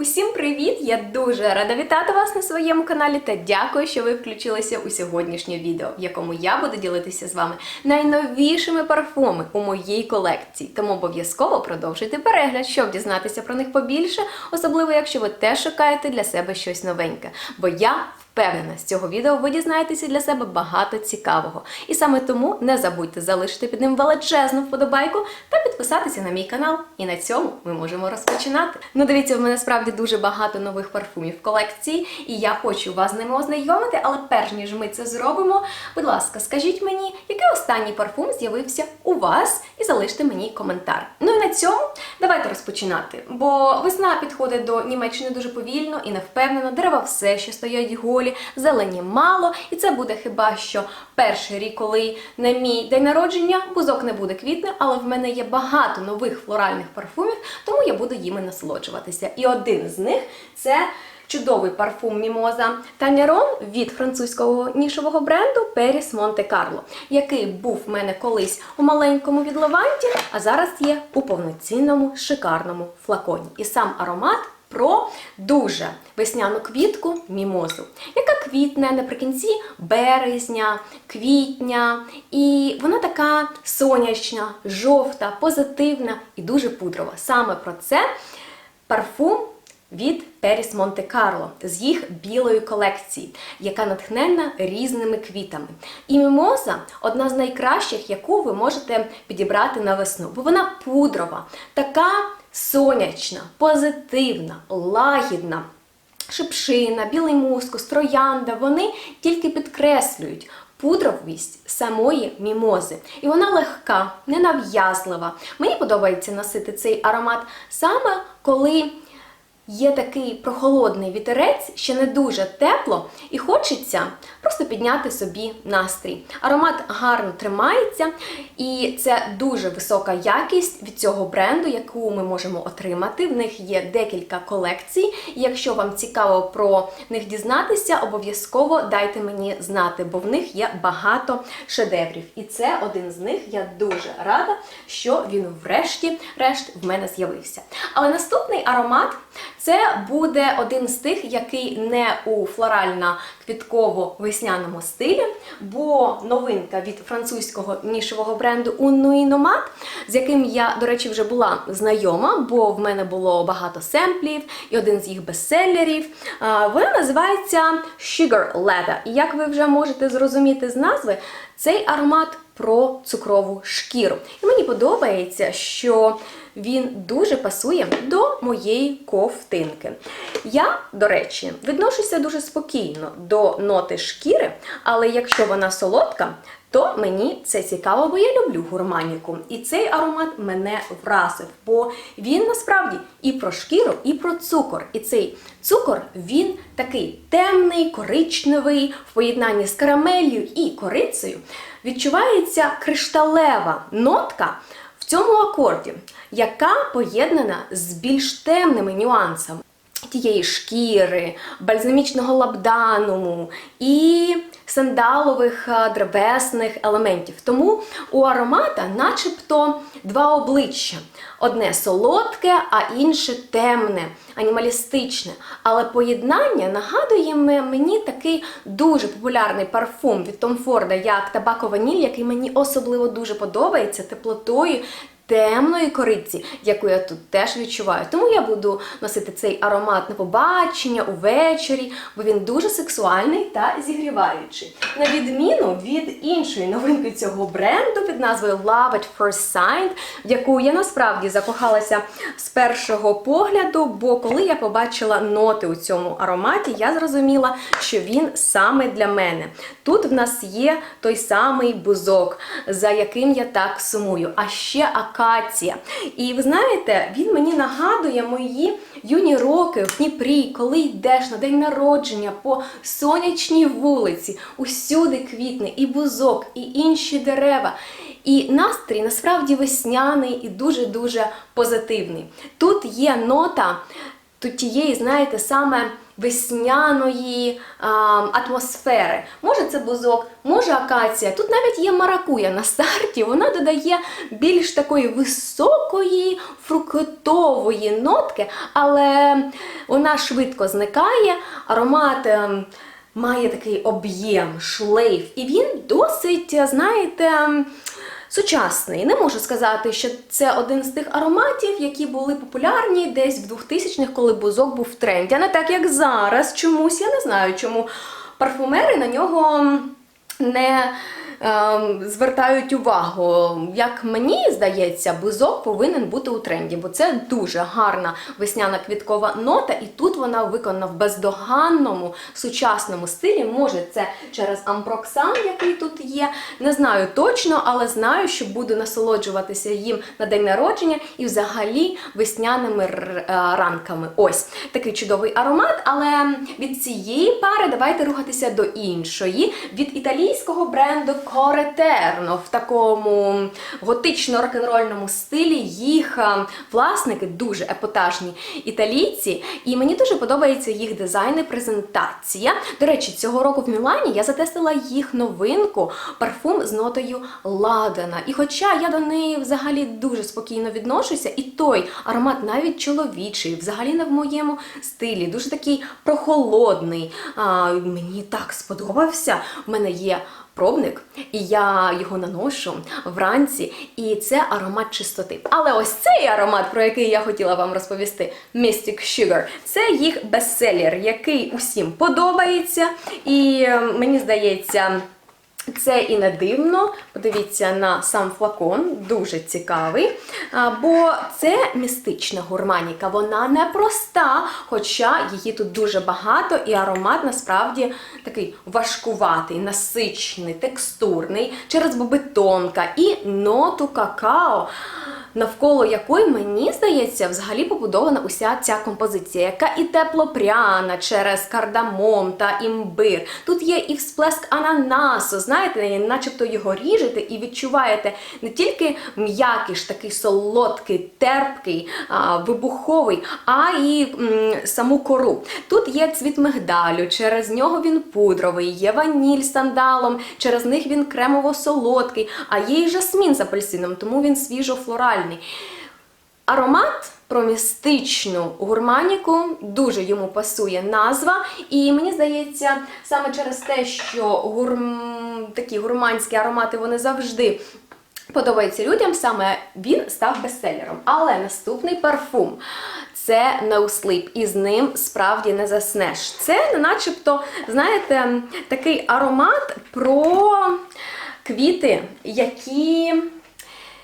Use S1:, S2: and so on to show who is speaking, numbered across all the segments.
S1: Усім привіт! Я дуже рада вітати вас на своєму каналі та дякую, що ви включилися у сьогоднішнє відео, в якому я буду ділитися з вами найновішими парфуми у моїй колекції. Тому обов'язково продовжуйте перегляд, щоб дізнатися про них побільше, особливо якщо ви теж шукаєте для себе щось новеньке. Бо я Впевнена, з цього відео ви дізнаєтеся для себе багато цікавого. І саме тому не забудьте залишити під ним величезну вподобайку та підписатися на мій канал. І на цьому ми можемо розпочинати. Ну, дивіться, в мене справді дуже багато нових парфумів в колекції, і я хочу вас з ними ознайомити, але перш ніж ми це зробимо, будь ласка, скажіть мені, який останній парфум з'явився у вас, і залиште мені коментар. Ну і на цьому давайте розпочинати. Бо весна підходить до Німеччини дуже повільно і невпевнено. Дерева все ще стоять голі, зелені мало, і це буде хіба що перший рік, коли на мій день народження бузок не буде квітне, але в мене є багато нових флоральних парфумів, тому я буду їми насолоджуватися. І один з них це. Чудовий парфум Мімоза Танерон від французького нішового бренду Періс Монте Карло, який був в мене колись у маленькому відливанті, а зараз є у повноцінному шикарному флаконі. І сам аромат про дуже весняну квітку мімозу, яка квітне наприкінці березня, квітня. І вона така сонячна, жовта, позитивна і дуже пудрова. Саме про це парфум від Періс Монте Карло з їх білої колекції, яка натхнена різними квітами. І мімоза одна з найкращих, яку ви можете підібрати на весну, бо вона пудрова, така сонячна, позитивна, лагідна. Шипшина, білий мускус, троянда, вони тільки підкреслюють пудровість самої мімози. І вона легка, ненав'язлива. Мені подобається носити цей аромат саме коли є такий прохолодний вітерець, ще не дуже тепло, і хочеться просто підняти собі настрій. Аромат гарно тримається, і це дуже висока якість від цього бренду, яку ми можемо отримати. В них є декілька колекцій. Якщо вам цікаво про них дізнатися, обов'язково дайте мені знати, бо в них є багато шедеврів. І це один з них. Я дуже рада, що він врешті-решт в мене з'явився. Але наступний аромат. Це буде один з тих, який не у флорально-квітково-весняному стилі, бо новинка від французького нішового бренду Unuinomat, з яким я, до речі, вже була знайома, бо в мене було багато семплів і один з їх бестселерів. Вона називається Sugar Leather. І як ви вже можете зрозуміти з назви, цей аромат про цукрову шкіру. І мені подобається, що він дуже пасує до моєї ковтинки. Я, до речі, відношуся дуже спокійно до ноти шкіри, але якщо вона солодка, то мені це цікаво, бо я люблю гурманіку. І цей аромат мене вразив, бо він насправді і про шкіру, і про цукор. І цей цукор він такий темний, коричневий, в поєднанні з карамелью і корицею. Відчувається кришталева нотка в цьому акорді, яка поєднана з більш темними нюансами. Тієї шкіри, бальзамічного лабдануму і сандалових древесних елементів. Тому у аромата начебто два обличчя: одне солодке, а інше темне, анімалістичне. Але поєднання нагадує мені такий дуже популярний парфум від Tom Ford, як табако ваніль, який мені особливо дуже подобається теплотою. Темної кориці, яку я тут теж відчуваю. Тому я буду носити цей аромат на побачення увечері, бо він дуже сексуальний та зігріваючий. На відміну від іншої новинки цього бренду під назвою Love at First Sight, в яку я насправді закохалася з першого погляду, бо коли я побачила ноти у цьому ароматі, я зрозуміла, що він саме для мене. Тут в нас є той самий бузок, за яким я так сумую, а ще акація. І ви знаєте, він мені нагадує мої юні роки в Дніпрі, коли йдеш на день народження по сонячній вулиці, усюди квітне і бузок, і інші дерева. І настрій насправді весняний і дуже-дуже позитивний. Тут є нота тут тієї, знаєте, саме весняної а, атмосфери. Може це бузок, може акація. Тут навіть є маракуя на старті. Вона додає більш такої високої фруктової нотки, але вона швидко зникає. Аромат. ем, Має такий об'єм, шлейф, і він досить, знаєте, сучасний. Не можу сказати, що це один з тих ароматів, які були популярні десь в 2000-х, коли бузок був в тренді. А не так, як зараз чомусь. Я не знаю, чому парфумери на нього не звертають увагу. Як мені здається, бузок повинен бути у тренді, бо це дуже гарна весняна квіткова нота, і тут вона виконана в бездоганному сучасному стилі. Може, це через амброксан, який тут є. Не знаю точно, але знаю, що буду насолоджуватися їм на день народження і взагалі весняними е, ранками. Ось такий чудовий аромат. Але від цієї пари давайте рухатися до іншої від італійського бренду Cореterno в такому готично-рок-н-рольному стилі. Їх е, власники дуже епатажні італійці, і мені дуже подобається їх дизайн і презентація. До речі, цього року в Мілані я затестила їх новинку парфум з нотою ладана. І хоча я до неї взагалі дуже спокійно відношуся, і той аромат навіть чоловічий, взагалі не в моєму стилі, дуже такий прохолодний. А, мені так сподобався. У мене є пробник, і я його наношу вранці, і це аромат чистоти. Але ось цей аромат, про який я хотіла вам розповісти, Mystic Sugar, це їх бестселлер, який усім подобається. І е, мені здається. Це і не дивно. Подивіться на сам флакон, дуже цікавий. Бо це містична гурманіка, вона не проста, хоча її тут дуже багато, і аромат насправді такий важкуватий, насичений, текстурний, через бобетонка, і ноту какао. Навколо якої, мені здається, взагалі побудована уся ця композиція, яка і теплопряна через кардамом та імбир. Тут є і всплеск ананасу, знаєте, начебто його ріжете і відчуваєте не тільки м'якіш, такий солодкий, терпкий, вибуховий, а і м, саму кору. Тут є цвіт мигдалю, через нього він пудровий, є ваніль з сандалом, через них він кремово-солодкий, а є і жасмін з апельсином, тому він свіжо-флоральний. Аромат про містичну гурманіку дуже йому пасує назва, і мені здається, саме через те, що гурм... такі гурманські аромати вони завжди. Подобається людям, саме він став бестселером. Але наступний парфум це No Sleep, і з ним справді не заснеш. Це начебто, знаєте, такий аромат про квіти, які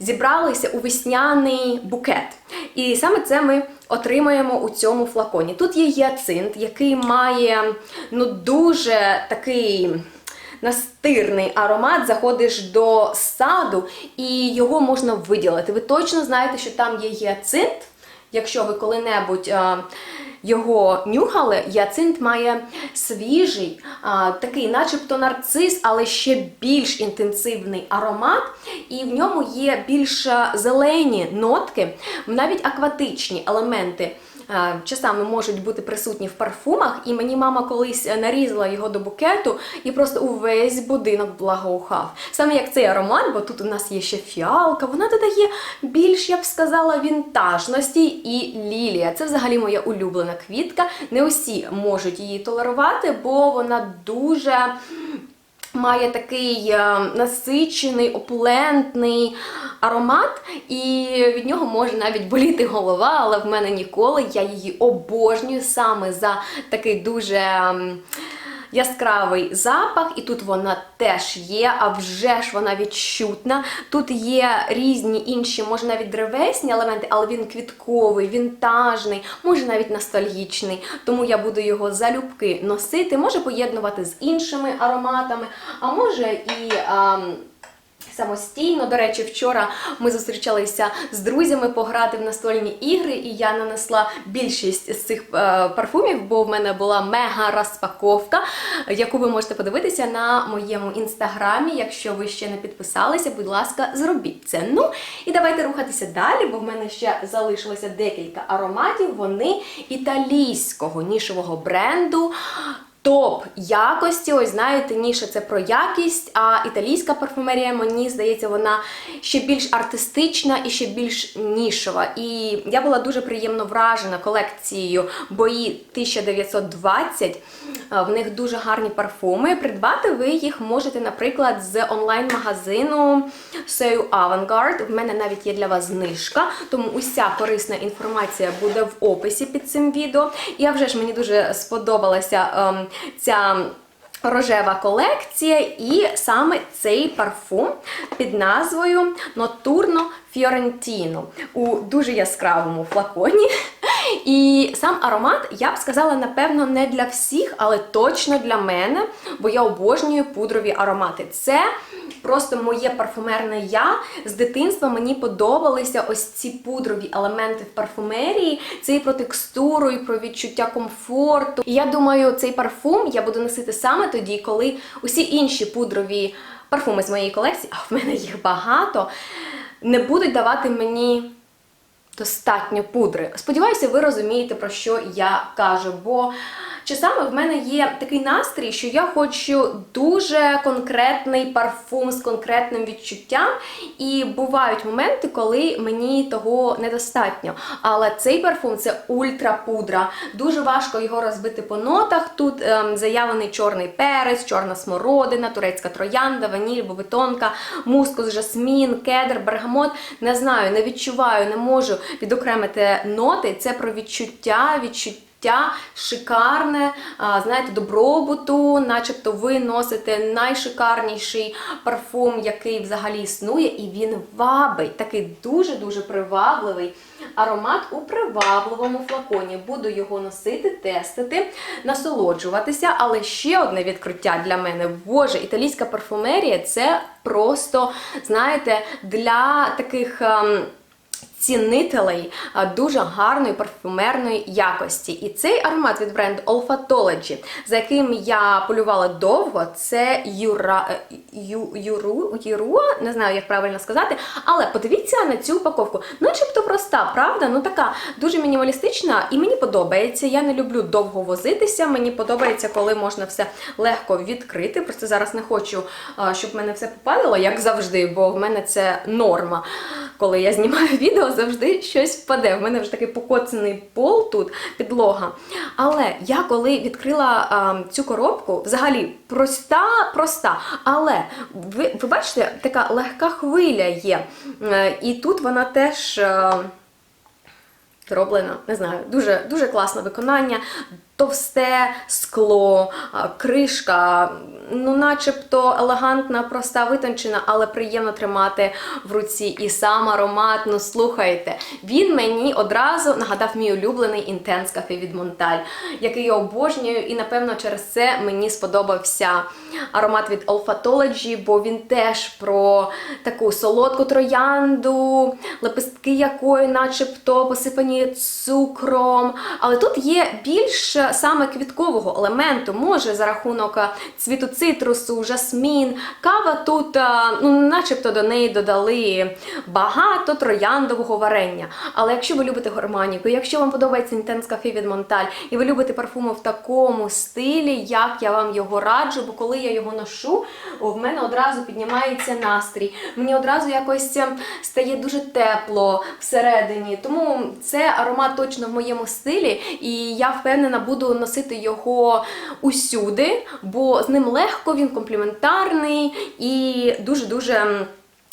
S1: зібралися у весняний букет. І саме це ми отримаємо у цьому флаконі. Тут є гіацинт, який має ну, дуже такий. Настирний аромат, заходиш до саду і його можна виділити. Ви точно знаєте, що там є гіацинт. Якщо ви коли-небудь а, його нюхали, яцинт має свіжий, а, такий, начебто нарцис, але ще більш інтенсивний аромат, і в ньому є більш зелені нотки, навіть акватичні елементи. А, Часами можуть бути присутні в парфумах, і мені мама колись нарізала його до букету і просто увесь будинок благоухав. Саме як цей аромат, бо тут у нас є ще фіалка, вона додає більш, я б сказала, вінтажності і лілія. Це взагалі моя улюблена квітка. Не усі можуть її толерувати, бо вона дуже. Має такий е, насичений, опулентний аромат, і від нього може навіть боліти голова, але в мене ніколи. Я її обожнюю саме за такий дуже. Яскравий запах, і тут вона теж є, а вже ж вона відчутна. Тут є різні інші, може навіть древесні елементи, але він квітковий, вінтажний, може навіть ностальгічний. Тому я буду його залюбки носити, може поєднувати з іншими ароматами, а може і. ам, самостійно. До речі, вчора ми зустрічалися з друзями пограти в настольні ігри, і я нанесла більшість з цих е, парфумів, бо в мене була мега розпаковка, яку ви можете подивитися на моєму інстаграмі. Якщо ви ще не підписалися, будь ласка, зробіть це. Ну і давайте рухатися далі, бо в мене ще залишилося декілька ароматів. Вони італійського нішевого бренду. Топ якості, ось знаєте, ніша це про якість, а італійська парфумерія, мені здається, вона ще більш артистична і ще більш нішова. І я була дуже приємно вражена колекцією бої 1920. Е, В них дуже гарні парфуми. Придбати ви їх можете, наприклад, з онлайн-магазину Seu Avantgarde. В мене навіть є для вас знижка, тому уся корисна інформація буде в описі під цим відео. А вже ж мені дуже сподобалася ем, ця. Рожева колекція, і саме цей парфум під назвою Notturno Fiorentino у дуже яскравому флаконі. І сам аромат, я б сказала, напевно, не для всіх, але точно для мене, бо я обожнюю пудрові аромати. Це просто моє парфумерне я. З дитинства мені подобалися ось ці пудрові елементи в парфумерії. Це і про текстуру, і про відчуття комфорту. І я думаю, цей парфум я буду носити саме тоді, коли усі інші пудрові парфуми з моєї колекції, а в мене їх багато, не будуть давати мені достатньо пудри. Сподіваюся, ви розумієте, про що я кажу, бо часами в мене є такий настрій, що я хочу дуже конкретний парфум з конкретним відчуттям, і бувають моменти, коли мені того недостатньо. Але цей парфум це ультрапудра. Дуже важко його розбити по нотах. Тут ем, заявлений чорний перець, чорна смородина, турецька троянда, ваніль, бобетонка, мускус, жасмін, кедр, бергамот. Не знаю, не відчуваю, не можу відокремити ноти. Це про відчуття, відчуття. Шикарне, знаєте, добробуту, начебто ви носите найшикарніший парфум, який взагалі існує, і він вабить. Такий дуже-дуже привабливий аромат у привабливому флаконі. Буду його носити, тестити, насолоджуватися. Але ще одне відкриття для мене. Боже, італійська парфумерія це просто, знаєте, для таких. Цінителей дуже гарної парфюмерної якості. І цей аромат від бренду Olfatology, за яким я полювала довго, це Юра, е, Ю, Юру, Юруа, не знаю, як правильно сказати, але подивіться на цю упаковку. Начебто проста, правда? Ну така дуже мінімалістична і мені подобається. Я не люблю довго возитися. Мені подобається, коли можна все легко відкрити. Просто зараз не хочу, щоб в мене все попадало, як завжди, бо в мене це норма. Коли я знімаю відео, завжди щось впаде. В мене вже такий покоцаний пол тут, підлога. Але я коли відкрила а, цю коробку, взагалі проста, проста. Але ви, ви бачите, така легка хвиля є. Е, І тут вона теж. е, Зроблено, не знаю, дуже дуже класне виконання, товсте скло, кришка, ну, начебто елегантна, проста, витончена, але приємно тримати в руці. І сам аромат, ну слухайте, він мені одразу нагадав мій улюблений інтенс кафе від Монталь, який я обожнюю, і напевно через це мені сподобався аромат від Olfatology, бо він теж про таку солодку троянду, лепестки якої, начебто, посипані цукром. Але тут є більш саме квіткового елементу, може за рахунок е, цвіту цитрусу, жасмін. Кава тут, е, ну, начебто, до неї додали багато трояндового варення. Але якщо ви любите горманіку, якщо вам подобається інтенс кафе від Монталь, і ви любите парфуми в такому стилі, як я вам його раджу, бо коли я його ношу, в мене одразу піднімається настрій. Мені одразу якось е, стає дуже тепло всередині. Тому це аромат точно в моєму стилі, і я впевнена, буду носити його усюди, бо з ним легко, він компліментарний і дуже-дуже,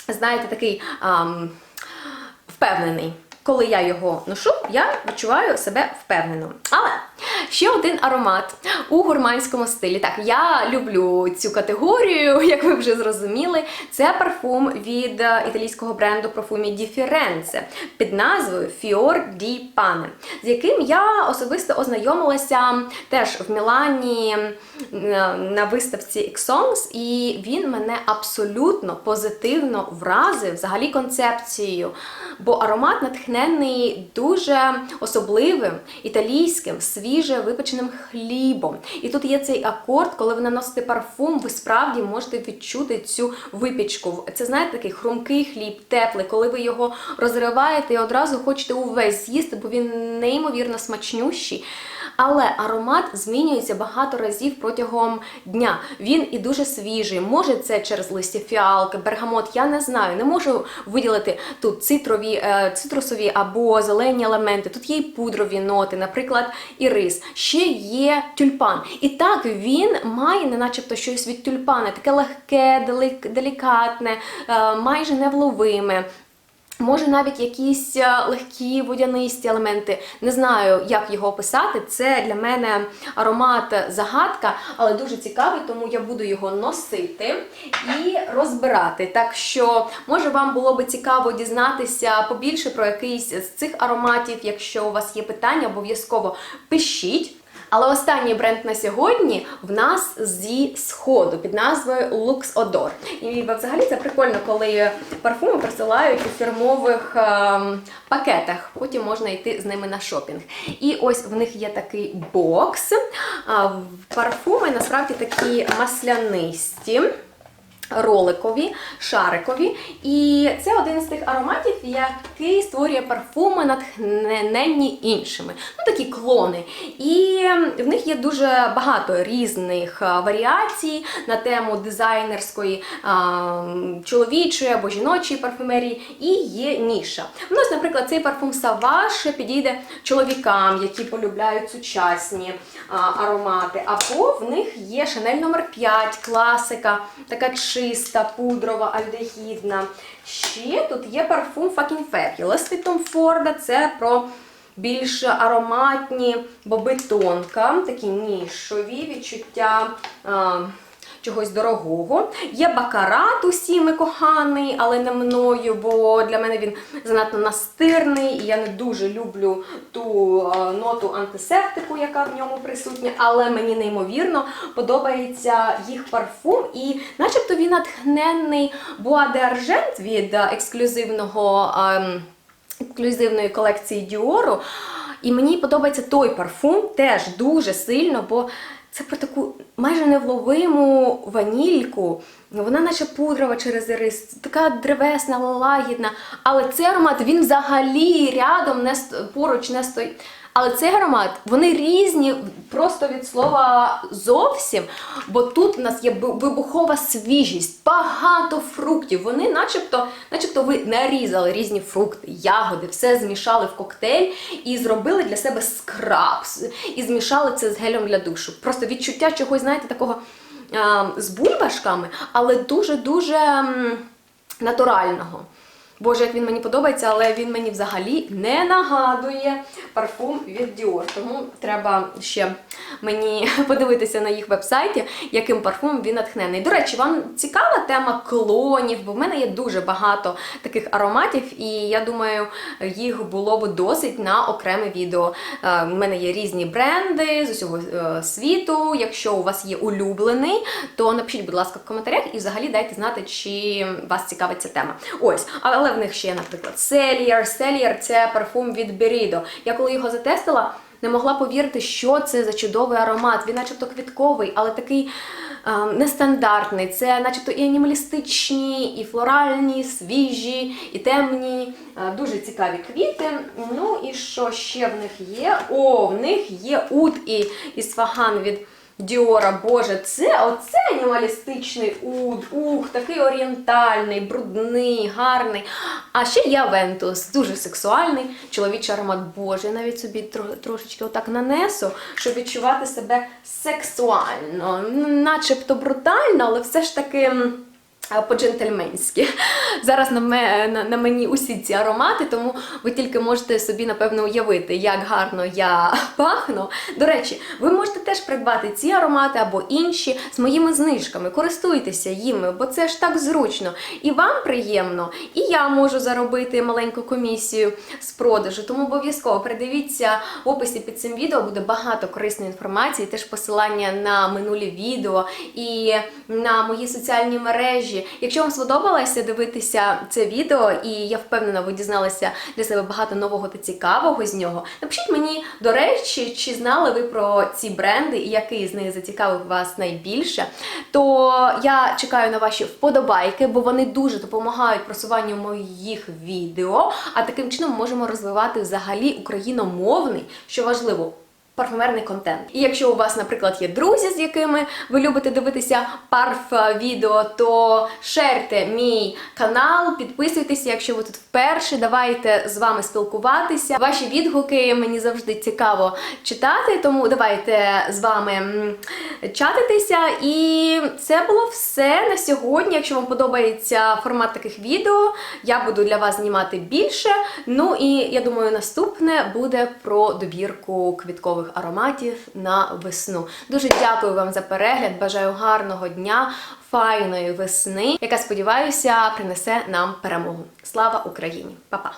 S1: знаєте, такий. ам, впевнений. Коли я його ношу, я відчуваю себе впевнено. Але Ще один аромат у гурманському стилі. Так, я люблю цю категорію, як ви вже зрозуміли. Це парфум від е, італійського бренду парфумі Differenze під назвою Fior di Pane, з яким я особисто ознайомилася теж в Мілані е, на виставці Xongs, і він мене абсолютно позитивно вразив взагалі концепцією. Бо аромат натхнений дуже особливим італійським свіже випеченим хлібом. І тут є цей акорд, коли ви наносите парфум, ви справді можете відчути цю випічку. Це знаєте такий хрумкий хліб, теплий, коли ви його розриваєте і одразу хочете увесь з'їсти, бо він неймовірно смачнющий. Але аромат змінюється багато разів протягом дня. Він і дуже свіжий. Може, це через листя фіалки, бергамот. Я не знаю. Не можу виділити тут цитрові, е, цитрусові або зелені елементи. Тут є і пудрові ноти, наприклад, і Ще є тюльпан. І так він має, не начебто щось від тюльпана, таке легке, делікатне, е, майже невловиме. Може навіть якісь е, легкі водянисті елементи. Не знаю, як його описати. Це для мене аромат загадка, але дуже цікавий, тому я буду його носити і розбирати. Так що, може, вам було би цікаво дізнатися побільше про якийсь з цих ароматів. Якщо у вас є питання, обов'язково пишіть. Але останній бренд на сьогодні в нас зі сходу під назвою Lux Odor. І взагалі це прикольно, коли парфуми присилають у фірмових ем, пакетах. Потім можна йти з ними на шопінг. І ось в них є такий бокс. Парфуми насправді такі маслянисті роликові, шарикові. І це один з тих ароматів, який створює парфуми натхненні іншими. Ну, такі клони. І в них є дуже багато різних варіацій на тему дизайнерської, а, чоловічої або жіночої парфумерії, і є ніша. У нас, наприклад, цей парфум Саваш підійде чоловікам, які полюбляють сучасні а, аромати. Або в них є Шанель номер 5 класика, така чиста, пудрова, альдегідна. Ще тут є парфум Fucking Fabulous від Tom Ford. Це про більш ароматні боби тонка, такі нішові відчуття. А, Чогось дорогого. Є бакарат усіми коханий, але не мною, бо для мене він занадто настирний, і я не дуже люблю ту е, ноту антисептику, яка в ньому присутня. Але мені неймовірно подобається їх парфум, і начебто він натхненний Bois de Argent від е, ексклюзивного. ем, ексклюзивної колекції Діору. І мені подобається той парфум теж дуже сильно, бо це про таку майже невловиму ванільку. Вона наче пудрова через рис, така древесна, лагідна. Але цей аромат він взагалі рядом не поруч не стоїть. Але цей аромат, вони різні просто від слова зовсім. Бо тут у нас є вибухова свіжість, багато фруктів. Вони, начебто, начебто, ви нарізали різні фрукти, ягоди, все змішали в коктейль і зробили для себе скраб. І змішали це з гелем для душу. Просто відчуття чогось, знаєте, такого а, з бульбашками, але дуже-дуже натурального. Боже, як він мені подобається, але він мені взагалі не нагадує парфум від Dior. Тому треба ще мені подивитися на їх вебсайті, яким парфумом він натхнений. До речі, вам цікава тема клонів, бо в мене є дуже багато таких ароматів, і я думаю, їх було б досить на окреме відео. Е, У мене є різні бренди з усього е, світу. Якщо у вас є улюблений, то напишіть, будь ласка, в коментарях і взагалі дайте знати, чи вас цікавить ця тема. Ось, але в них ще наприклад, Cellier. Cellier – це парфум від Berido. Я коли його затестила, не могла повірити, що це за чудовий аромат. Він начебто квітковий, але такий е, нестандартний. Це начебто і анімалістичні, і флоральні, і свіжі, і темні, е, дуже цікаві квіти. Ну і що ще в них є? О, в них є ут і Ісфаган від Діора, боже, це оце анімалістичний уд, ух, такий орієнтальний, брудний, гарний. А ще є Вентус, дуже сексуальний чоловічий аромат. Боже, я навіть собі трошечки отак нанесу, щоб відчувати себе сексуально, начебто брутально, але все ж таки. Е, по-джентльменськи. Зараз на, ме- на, на мені усі ці аромати, тому ви тільки можете собі, напевно, уявити, як гарно я пахну. До речі, ви можете теж придбати ці аромати або інші з моїми знижками. Користуйтеся їми, бо це ж так зручно. І вам приємно, і я можу заробити маленьку комісію з продажу. Тому обов'язково придивіться в описі під цим відео буде багато корисної інформації, теж посилання на минулі відео і на мої соціальні мережі. Якщо вам сподобалося дивитися це відео, і я впевнена, ви дізналися для себе багато нового та цікавого з нього. Напишіть мені, до речі, чи знали ви про ці бренди і який з них зацікавив вас найбільше. То я чекаю на ваші вподобайки, бо вони дуже допомагають просуванню моїх відео. А таким чином можемо розвивати взагалі україномовний, що важливо. Парфумерний контент. І якщо у вас, наприклад, є друзі, з якими ви любите дивитися парф е, то шерте мій канал, підписуйтеся, якщо ви тут вперше. Давайте з вами спілкуватися. Ваші відгуки мені завжди цікаво читати, тому давайте з вами чатитися. І це було все на сьогодні. Якщо вам подобається формат таких відео, я буду для вас знімати більше. Ну і я думаю, наступне буде про добірку квіткових ароматів на весну. Дуже дякую вам за перегляд. Бажаю гарного дня, файної весни, яка сподіваюся принесе нам перемогу. Слава Україні! Па-па!